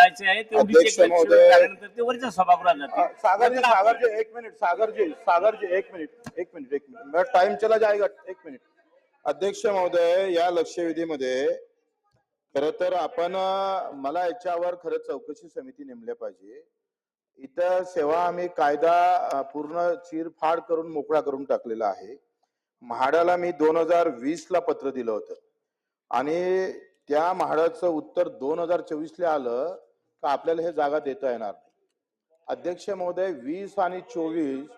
जायचे आहे तेवढीच अध्यक्ष महोदय. झाल्यानंतर ते वरच्या सभागृहात जाते सागर जी सागर जी एक मिनिट सागर जी सागर जी एक मिनिट एक मिनिट एक मिनिट. मेरा टाइम चला जाएगा एक मिनिट. अध्यक्ष महोदय या लक्षवेधीमध्ये खर तर आपण अं, मला याच्यावर खरं चौकशी समिती नेमल्या पाहिजे. इथं सेवा आम्ही कायदा अं, पूर्ण चिरफाड करून मोकळा करून टाकलेला आहे. म्हाडाला मी दोन हजार वीस ला पत्र दिलं होतं. आणि त्या म्हाडाचं उत्तर दोन हजार चोवीस ला आलं. का आपल्याला हे जागा देता येणार नाही? अध्यक्ष महोदय वीस आणि चोवीस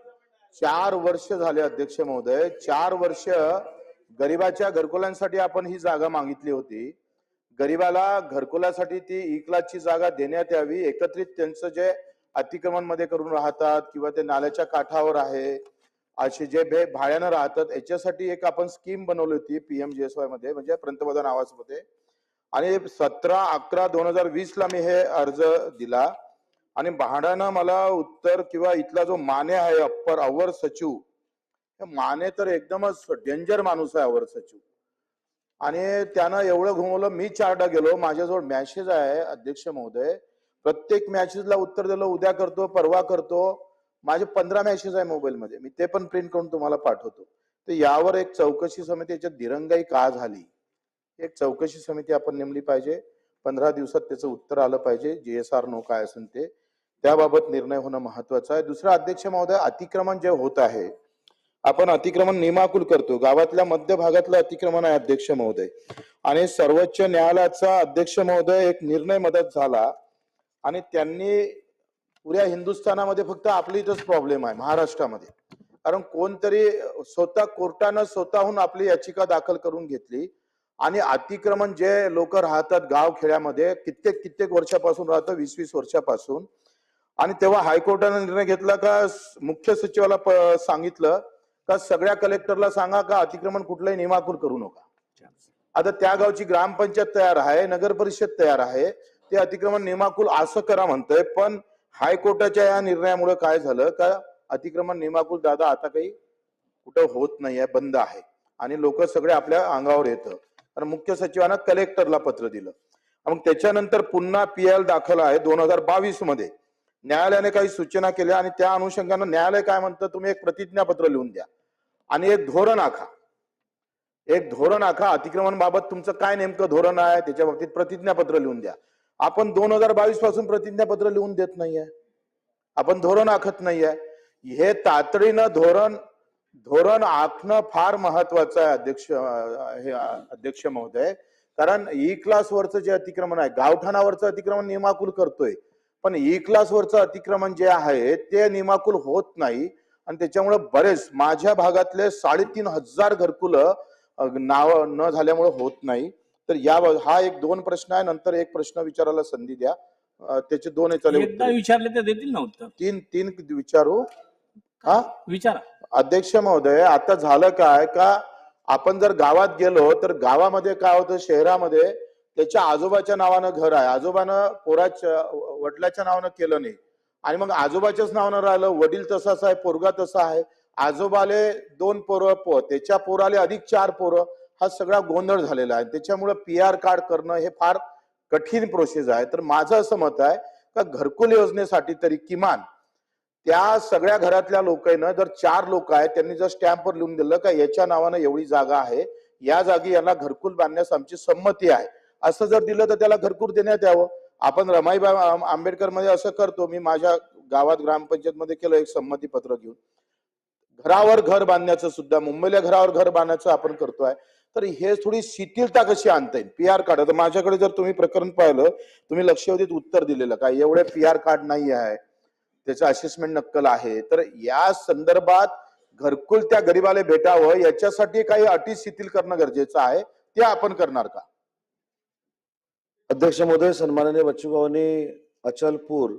चार वर्ष झाले अध्यक्ष महोदय. चार वर्ष गरिबाच्या घरकुलांसाठी आपण ही जागा मागितली होती. गरिबाला घरकुलासाठी ती इकलाची जागा देण्यात यावी. एकत्रित त्यांचं जे अतिक्रमणमध्ये करून राहतात किंवा ते नाल्याच्या काठावर आहे असे जे बे भाड्यानं राहतात याच्यासाठी एक आपण स्कीम बनवली होती पीएमजीएसवायमध्ये म्हणजे पंतप्रधान आवासमध्ये. आणि सतरा अकरा दोन हजार वीस ला मी हे अर्ज दिला. आणि भाड्यानं मला उत्तर किंवा इथला जो माने आहे अप्पर अवर सचिव माने तर एकदमच डेंजर माणूस आहे अवर सचिव. आणि त्यानं एवढं घुमवलं मी चारदा गेलो. माझ्याजवळ मॅसेज आहे अध्यक्ष महोदय. प्रत्येक मॅसेजला उत्तर दिलं उद्या करतो परवा करतो. माझे पंधरा मॅसेज आहे मोबाईल मध्ये मी ते पण प्रिंट करून तुम्हाला पाठवतो. तर यावर एक चौकशी समिती याच्यात दिरंगाई का झाली? एक चौकशी समिती आपण नेमली पाहिजे. पंधरा दिवसात त्याचं उत्तर आलं पाहिजे. जीएसआर नो काय असेल ते. त्याबाबत निर्णय होणं महत्वाचं आहे. दुसरा अध्यक्ष महोदय अतिक्रमण जे होत आहे आपण अतिक्रमण नियमाकुल करतो. गावातल्या मध्य भागातलं अतिक्रमण आहे अध्यक्ष महोदय. आणि सर्वोच्च न्यायालयाचा अध्यक्ष महोदय एक निर्णय मदत झाला. आणि त्यांनी पुऱ्या हिंदुस्थानामध्ये फक्त आपली इथंच प्रॉब्लेम आहे महाराष्ट्रामध्ये. कारण कोणतरी स्वतः कोर्टानं स्वतःहून आपली याचिका दाखल करून घेतली. आणि अतिक्रमण जे लोक राहतात गाव खेड्यामध्ये कित्येक कित्येक वर्षापासून राहतं वीस वीस वर्षापासून. आणि तेव्हा हायकोर्टाने निर्णय घेतला का मुख्य सचिवाला सांगितलं का सगळ्या कलेक्टरला सांगा का अतिक्रमण कुठलंही निमाकूर करू नका. आता त्या गावची ग्रामपंचायत तयार आहे नगर परिषद तयार आहे ते अतिक्रमण निमाकुल असं करा म्हणतंय पण हायकोर्टाच्या या निर्णयामुळे काय झालं का अतिक्रमण निमाकुल दादा आता काही कुठं होत नाहीये बंद आहे. आणि लोक सगळे आपल्या अंगावर येतं. तर मुख्य सचिवानं कलेक्टरला पत्र दिलं. मग त्याच्यानंतर पुन्हा पी एल दाखल आहे दोन हजार बावीसमध्ये न्यायालयाने काही सूचना केल्या आणि त्या अनुषंगानं न्यायालय काय म्हणतं तुम्ही एक प्रतिज्ञापत्र लिहून द्या. आणि एक धोरण आखा. एक धोरण आखा अतिक्रमण बाबत तुमचं काय नेमकं धोरण आहे त्याच्या बाबतीत प्रतिज्ञापत्र लिहून द्या. आपण दोन हजार बावीसपासून प्रतिज्ञापत्र लिहून देत नाहीये. आपण धोरण आखत नाहीये. हे तातडीनं धोरण धोरण आखणं फार महत्वाचं आहे अध्यक्ष हे अध्यक्ष महोदय. कारण ई क्लास वरचं जे अतिक्रमण आहे गावठाणावरचं अतिक्रमण नियमाकुल करतोय. पण ई क्लास वरचं अतिक्रमण जे आहे ते नियमाकुल होत नाही. आणि त्याच्यामुळे बरेच माझ्या भागातले साडेतीन हजार घरकुलं नाव न झाल्यामुळे होत नाही. तर या हा एक दोन प्रश्न आहे नंतर एक प्रश्न विचारायला संधी द्या. त्याचे दोन. विचारले तर देतील ना उत्तर? तीन तीन विचारू. हा? विचारा. अध्यक्ष महोदय आता झालं काय का आपण जर गावात गेलो तर गावामध्ये काय होतं? शहरामध्ये त्याच्या आजोबाच्या नावानं घर आहे. आजोबानं पोराच्या वडिलाच्या नावानं केलं नाही. आणि मग आजोबाच्याच नावानं राहिलं वडील तसाच आहे पोरगा तसा आहे. आजोबाले दोन पोरं पो त्याच्या पोराले अधिक चार पोरं हा सगळा गोंधळ झालेला आहे. त्याच्यामुळे पी आर कार्ड करणं हे फार कठीण प्रोसेस आहे. तर माझं असं मत आहे का घरकुल योजनेसाठी तरी किमान त्या सगळ्या घरातल्या लोकांना जर चार लोक आहेत त्यांनी जर स्टॅम्पवर लिहून दिलं का याच्या नावानं एवढी जागा आहे? या जागी यांना घरकुल बांधण्यास आमची संमती आहे. असं जर दिलं तर त्याला घरकुल देण्यात यावं. आपण रमाईबा आंबेडकरमध्ये असं करतो. मी माझ्या गावात ग्रामपंचायत मध्ये केलं एक संमती पत्र घेऊन. घरावर घर बांधण्याचं सुद्धा मुंबईला घरावर घर बांधण्याचं आपण करतोय. तर हे थोडी शिथिलता कशी आणता येईल? पी आर कार्ड आता माझ्याकडे जर तुम्ही प्रकरण पाहिलं तुम्ही लक्षवेधीत उत्तर दिलेलं काय एवढे पी आर कार्ड नाही आहे. त्याचं असेसमेंट नक्कल आहे. तर या संदर्भात घरकुल त्या गरीबाला भेटावं याच्यासाठी काही अटी शिथिल करणं गरजेचं आहे. ते आपण करणार का? अध्यक्ष महोदय सन्माननीय बच्चूभाऊनी अचलपूर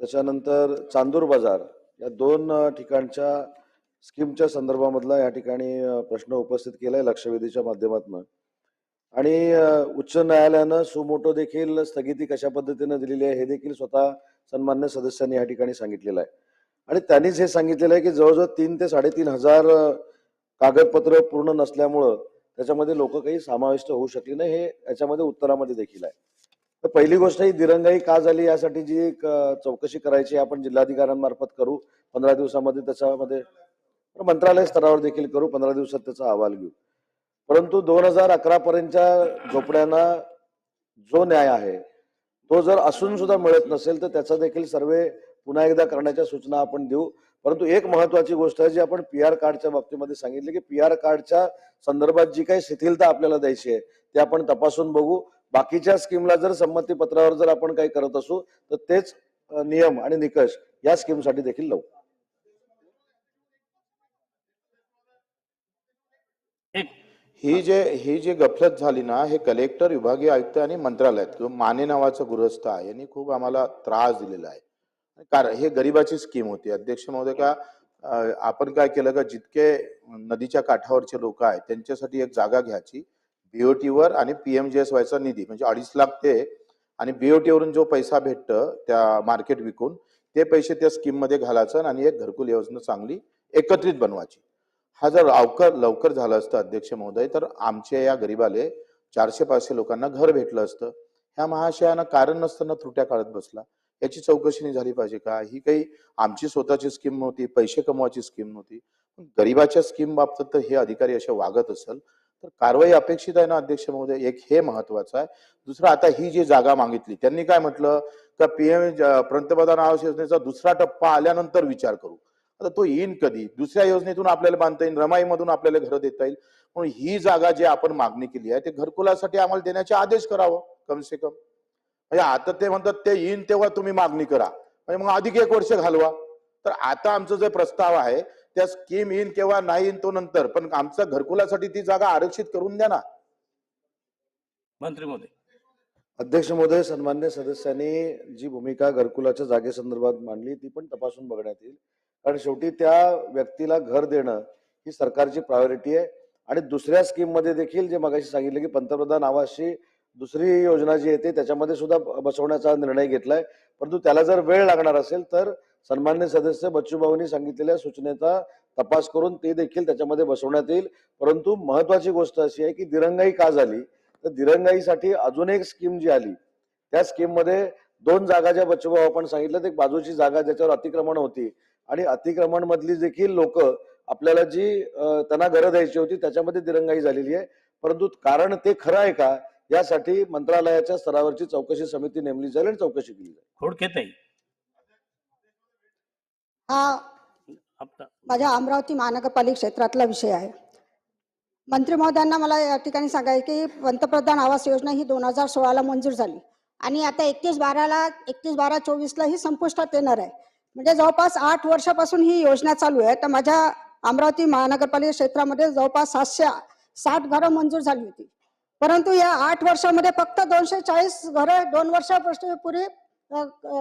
त्याच्यानंतर चांदूर बाजार या दोन ठिकाणच्या स्कीमच्या संदर्भामधला या ठिकाणी प्रश्न उपस्थित केलाय लक्षवेधीच्या माध्यमातून. आणि उच्च न्यायालयानं सुमोटो देखील स्थगिती कशा पद्धतीने दिलेली आहे हे देखील स्वतः सन्मान्य सदस्यांनी या ठिकाणी सांगितलेलं आहे. आणि त्यांनीच हे सांगितलेलं आहे की जवळजवळ तीन ते साडेतीन हजार कागदपत्र पूर्ण नसल्यामुळं त्याच्यामध्ये लोक काही समाविष्ट होऊ शकली नाही हे याच्यामध्ये उत्तरामध्ये देखील आहे. तर पहिली गोष्ट ही दिरंगाई का झाली यासाठी जी एक चौकशी करायची आपण जिल्हाधिकाऱ्यांमार्फत करू पंधरा दिवसामध्ये त्याच्यामध्ये मंत्रालय स्तरावर देखील करू पंधरा दिवसात त्याचा अहवाल घेऊ. परंतु दोन हजार अकरा पर्यंतच्या झोपड्यांना जो न्याय आहे तो जर असून सुद्धा मिळत नसेल तर त्याचा देखील सर्वे पुन्हा एकदा करण्याच्या सूचना आपण देऊ. परंतु एक महत्वाची गोष्ट आहे जी आपण पी आर कार्डच्या बाबतीमध्ये सांगितली की पी आर कार्डच्या संदर्भात जी काही शिथिलता आपल्याला द्यायची आहे ते आपण तपासून बघू. बाकीच्या स्कीमला जर संमती पत्रावर जर आपण काही करत असू तर तेच नियम आणि निकष या स्कीमसाठी देखील लावू. एक ही जे ही जी गफलत झाली ना हे कलेक्टर विभागीय आयुक्त आणि मंत्रालयात किंवा माने नावाचं गृहस्थ आहे यांनी खूप आम्हाला त्रास दिलेला आहे. कारण हे गरिबाची स्कीम होती. अध्यक्ष महोदय का आपण काय केलं का जितके नदीच्या काठावरचे लोक आहेत त्यांच्यासाठी एक जागा घ्यायची. बीओटीवर वर आणि पीएमजीएसवायचा निधी म्हणजे अडीच लाख ते आणि बीओटी वरून जो पैसा भेटतं त्या मार्केट विकून ते पैसे त्या स्कीममध्ये घालायचं आणि एक घरकुल योजना चांगली एकत्रित बनवायची. हा जर लवकर लवकर झालं असतं अध्यक्ष महोदय तर आमच्या या गरीबाले चारशे पाचशे लोकांना घर भेटलं असतं. ह्या महाशयानं कारण नसताना त्रुट्या काढत बसला. याची चौकशी नाही झाली पाहिजे का? ही काही आमची स्वतःची स्कीम नव्हती पैसे कमवायची स्कीम नव्हती. गरीबाच्या स्कीम बाबतीत तर हे अधिकारी असे वागत असेल तर कारवाई अपेक्षित आहे ना अध्यक्ष महोदय? एक हे महत्वाचं आहे. दुसरं आता ही जी जागा मागितली त्यांनी काय म्हटलं? का पीएम पंतप्रधान आवास योजनेचा दुसरा टप्पा आल्यानंतर विचार करू. आता तो येईन कधी? दुसऱ्या योजनेतून आपल्याला बांधता येईल रमाई मधून आपल्याला घर देता येईल. म्हणून ही जागा जी आपण मागणी केली आहे ते घरकुलासाठी आम्हाला देण्याचे आदेश करावं कम से कम. म्हणजे आता ते म्हणतात ते येईन तेव्हा तुम्ही मागणी करा. म्हणजे मग अधिक एक वर्ष घालवा. तर आता आमचा जो प्रस्ताव आहे त्या स्कीम येईन केव्हा नाही येईन तो नंतर पण आमच्या घरकुलासाठी ती जागा आरक्षित करून द्या ना. मंत्री महोदय अध्यक्ष महोदय सन्मान्य सदस्यांनी जी भूमिका घरकुलाच्या जागेसंदर्भात मांडली ती पण तपासून बघण्यात येईल. कारण शेवटी त्या व्यक्तीला घर देणं ही सरकारची प्रायोरिटी आहे. आणि दुसऱ्या स्कीममध्ये देखील जे मगाशी सांगितलं की पंतप्रधान आवासची दुसरी योजना जी येते त्याच्यामध्ये सुद्धा बसवण्याचा निर्णय घेतलाय. परंतु त्याला जर वेळ लागणार असेल तर सन्मान्य सदस्य बच्चूभाऊंनी सांगितलेल्या सूचनेचा तपास करून ते देखील त्याच्यामध्ये बसवण्यात येईल. परंतु महत्वाची गोष्ट अशी आहे की दिरंगाई का झाली? तर दिरंगाईसाठी अजून एक स्कीम जी आली त्या स्कीममध्ये दोन जागा ज्या बच्चूभाऊ आपण सांगितलं एक बाजूची जागा ज्याच्यावर अतिक्रमण होती आणि अतिक्रमण मधली देखील लोक आपल्याला जी त्यांना घरं द्यायची होती त्याच्यामध्ये दिरंगाई झालेली आहे. परंतु कारण ते खरं आहे का यासाठी मंत्रालयाच्या स्तरावरची चौकशी समिती नेमली जाईल आणि चौकशी केली जाईल. खोडकेताई हा माझ्या अमरावती महानगरपालिका क्षेत्रातला विषय आहे. मंत्री महोदयांना मला या ठिकाणी सांगायचं की पंतप्रधान आवास योजना ही दोन हजार सोळाला मंजूर झाली. आणि आता एकतीस बाराला एकतीस बारा चोवीसला ही संपुष्टात येणार आहे. म्हणजे जवळपास आठ वर्षापासून ही योजना चालू आहे. तर माझ्या अमरावती महानगरपालिका क्षेत्रामध्ये जवळपास सातशे साठ घरं मंजूर झाली होती. परंतु या आठ वर्षामध्ये फक्त दोनशे चाळीस घरं दोन वर्षापूर्वी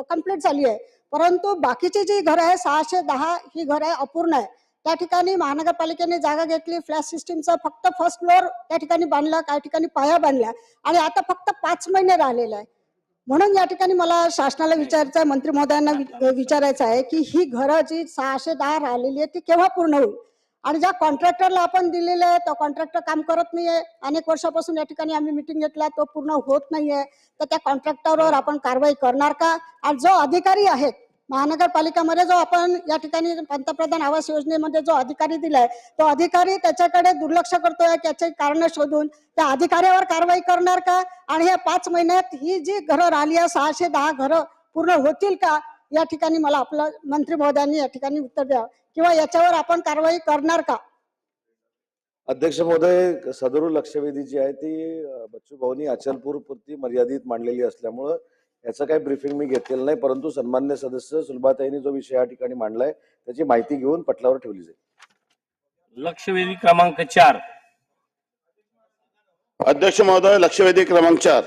कंप्लीट झाली आहे. परंतु बाकीची जी घरं आहे सहाशे दहा ही घरं आहे अपूर्ण आहे त्या ठिकाणी महानगरपालिकेने जागा घेतली. फ्लॅट सिस्टीमचा फक्त फर्स्ट फ्लोअर त्या ठिकाणी बांधला काही ठिकाणी पाया बांधल्या. आणि आता फक्त पाच महिने राहिलेला आहे म्हणून या ठिकाणी मला शासनाला विचारायचं आहे मंत्री महोदयांना विचारायचं आहे की ही घरं जी सहाशे दहा राहिलेली आहे ती केव्हा पूर्ण होईल? आणि ज्या कॉन्ट्रॅक्टरला आपण दिलेलं आहे तो कॉन्ट्रॅक्टर काम करत नाहीये. अनेक वर्षापासून या ठिकाणी आम्ही मिटिंग घेतला तो पूर्ण होत नाहीये. तर त्या कॉन्ट्रॅक्टरवर आपण कारवाई करणार का? आणि जो अधिकारी आहेत महानगरपालिकामध्ये जो आपण या ठिकाणी पंतप्रधान आवास योजनेमध्ये जो अधिकारी दिलाय तो अधिकारी त्याच्याकडे दुर्लक्ष करतोय त्याचे कारण शोधून त्या अधिकाऱ्यावर कारवाई करणार का? आणि या पाच महिन्यात ही जी घरं राहिली आहे सहाशे दहा घरं पूर्ण होतील का? या ठिकाणी मला आपलं मंत्री महोदयांनी या ठिकाणी उत्तर द्यावं किंवा याच्यावर आपण कारवाई करणार का? अध्यक्ष महोदय सदरू लक्षवेधी जी आहे ती बच्चू भाऊनी अचलपूर पुरती मर्यादित मांडलेली असल्यामुळं याचं काही ब्रीफिंग मी घेतलेलं नाही परंतु सन्मान्य सदस्य सुलभाताईंनी जो विषय या ठिकाणी मांडलाय त्याची माहिती घेऊन पटलावर ठेवली जाईल. लक्षवेधी क्रमांक चार. अध्यक्ष महोदय लक्षवेधी क्रमांक चार.